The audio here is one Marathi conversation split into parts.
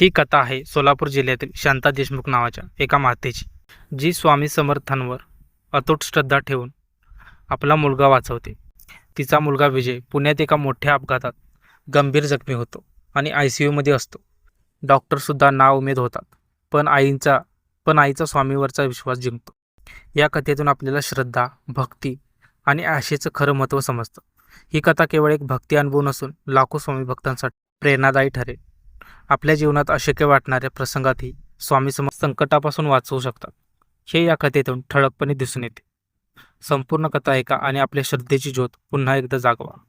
ही कथा आहे सोलापूर जिल्ह्यातील शांता देशमुख नावाच्या एका मातेची जी स्वामी समर्थांवर अतूट श्रद्धा ठेवून आपला मुलगा वाचवते. तिचा मुलगा विजय पुण्यात एका मोठ्या अपघातात गंभीर जखमी होतो आणि आय सी यूमध्ये असतो. डॉक्टरसुद्धा नाउमेद होतात पण आईंचा पण आईचा स्वामीवरचा विश्वास जिंकतो. या कथेतून आपल्याला श्रद्धा भक्ती आणि आशेचं खरं महत्त्व समजतं. ही कथा केवळ एक भक्ती अनुभव नसून लाखो स्वामी भक्तांसाठी प्रेरणादायी ठरेल. आपल्या जीवनात अशक्य वाटणाऱ्या प्रसंगातही स्वामी सम संकटापासून वाचवू शकतात. हे या कथेतून ठळकपणे दिसून येते. संपूर्ण कथा ऐका आणि आपल्या श्रद्धेची ज्योत पुन्हा एकदा जागवा.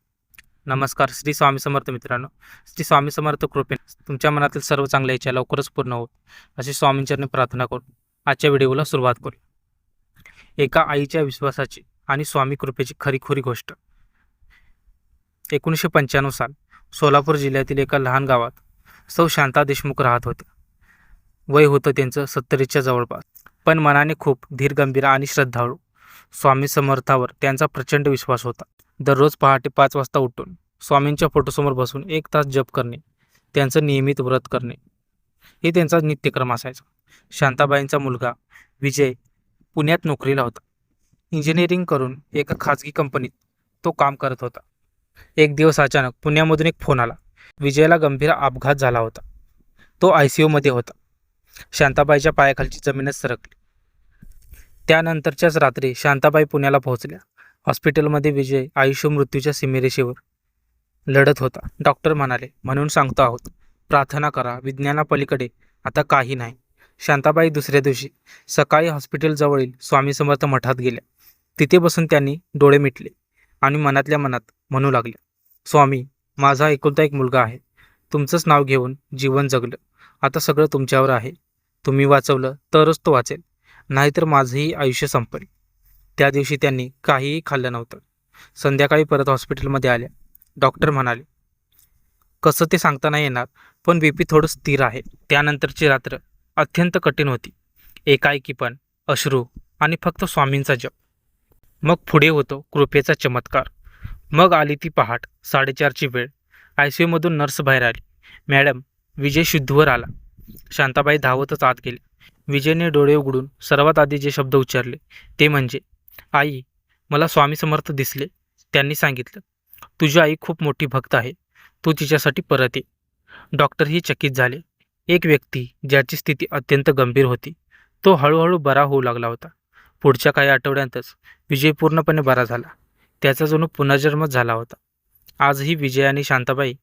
नमस्कार श्री स्वामी समर्थ मित्रांनो. श्री स्वामी समर्थ कृपे तुमच्या मनातील सर्व चांगल्या इच्छा लवकरच पूर्ण होत अशी स्वामींचरणी प्रार्थना करून आजच्या व्हिडिओला सुरुवात करू एका आईच्या विश्वासाची आणि स्वामी कृपेची खरीखुरी गोष्ट. एकोणीसशे पंच्याण्णव साल सोलापूर जिल्ह्यातील एका लहान गावात सौ शांता देशमुख राहत होत्या वय होतं त्यांचं सत्तरीच्या जवळपास. पण मनाने खूप धीरगंभीर आणि श्रद्धाळू. स्वामी समर्थावर त्यांचा प्रचंड विश्वास होता. दररोज पहाटे पाच वाजता उठून स्वामींच्या फोटोसमोर बसून एक तास जप करणे त्यांचं नियमित व्रत करणे हे त्यांचा नित्यक्रम असायचा. शांताबाईंचा मुलगा विजय पुण्यात नोकरीला होता. इंजिनिअरिंग करून एका खाजगी कंपनीत तो काम करत होता. एक दिवस अचानक पुण्यामधून एक फोन आला. विजयला गंभीर अपघात झाला होता. तो आय सी यूमध्ये होता. शांताबाईच्या पायाखालची जमीनच सरकली. त्यानंतरच्याच रात्री शांताबाई पुण्याला पोहोचल्या. हॉस्पिटलमध्ये विजय आयुष्य मृत्यूच्या सीमेरेषेवर लढत होता. डॉक्टर म्हणाले म्हणून सांगतो आहोत. प्रार्थना करा. विज्ञानापलीकडे आता काही नाही. शांताबाई दुसऱ्या दिवशी सकाळी हॉस्पिटलजवळील स्वामी समर्थ मठात गेल्या. तिथे बसून त्यांनी डोळे मिटले आणि मनातल्या मनात म्हणू लागल्या स्वामी माझा एकुलता एक मुलगा आहे. तुमचंच नाव घेऊन जीवन जगलं. आता सगळं तुमच्यावर आहे. तुम्ही वाचवलं तरच तो वाचेल. नाहीतर माझंही आयुष्य संपेल. त्या दिवशी त्यांनी काहीही खाल्लं नव्हतं. संध्याकाळी परत हॉस्पिटलमध्ये आल्या. डॉक्टर म्हणाले कसं ते सांगता नाही येणार पण बी पी थोडं स्थिर आहे. त्यानंतरची रात्र अत्यंत कठीण होती. एकाएकी पण अश्रू आणि फक्त स्वामींचा जप. मग पुढे होतो कृपेचा चमत्कार. मग आली ती पहाट साडेचारची वेळ. आय सी यूमधून नर्स बाहेर आली. मॅडम विजय शुद्धवर आला. शांताबाई धावतच आत गेले. विजयने डोळे उघडून सर्वात आधी जे शब्द उच्चारले ते म्हणजे आई मला स्वामी समर्थ दिसले. त्यांनी सांगितलं तुझी आई खूप मोठी भक्त आहे. तू तिच्यासाठी परत ये. डॉक्टरही चकित झाले. एक व्यक्ती ज्याची स्थिती अत्यंत गंभीर होती तो हळूहळू बरा होऊ लागला होता. पुढच्या काही आठवड्यांतच विजय पूर्णपणे बरा झाला. त्याचा जणू पुनर्जन्मच झाला होता. आजही विजय आणि शांताबाई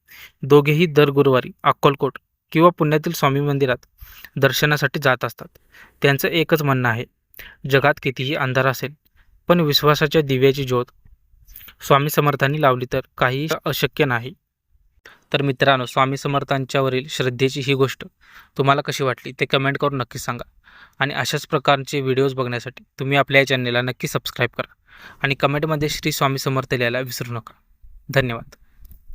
दोघेही दर गुरुवारी अक्कलकोट किंवा पुण्यातील स्वामी मंदिरात दर्शनासाठी जात असतात. त्यांचं एकच म्हणणं आहे जगात कितीही अंधार असेल पण विश्वासाच्या दिव्याची ज्योत स्वामी समर्थांनी लावली तर काहीही अशक्य नाही. तर मित्रांनो स्वामी समर्थांच्यावरील श्रद्धेची ही गोष्ट तुम्हाला कशी वाटली ते कमेंट करून नक्की सांगा. आणि अशाच प्रकारचे व्हिडिओज बघण्यासाठी तुम्ही आपल्या या नक्की सबस्क्राईब करा. आणि कमेंटमध्ये श्री स्वामी समर्थ लिहायला विसरू नका. धन्यवाद.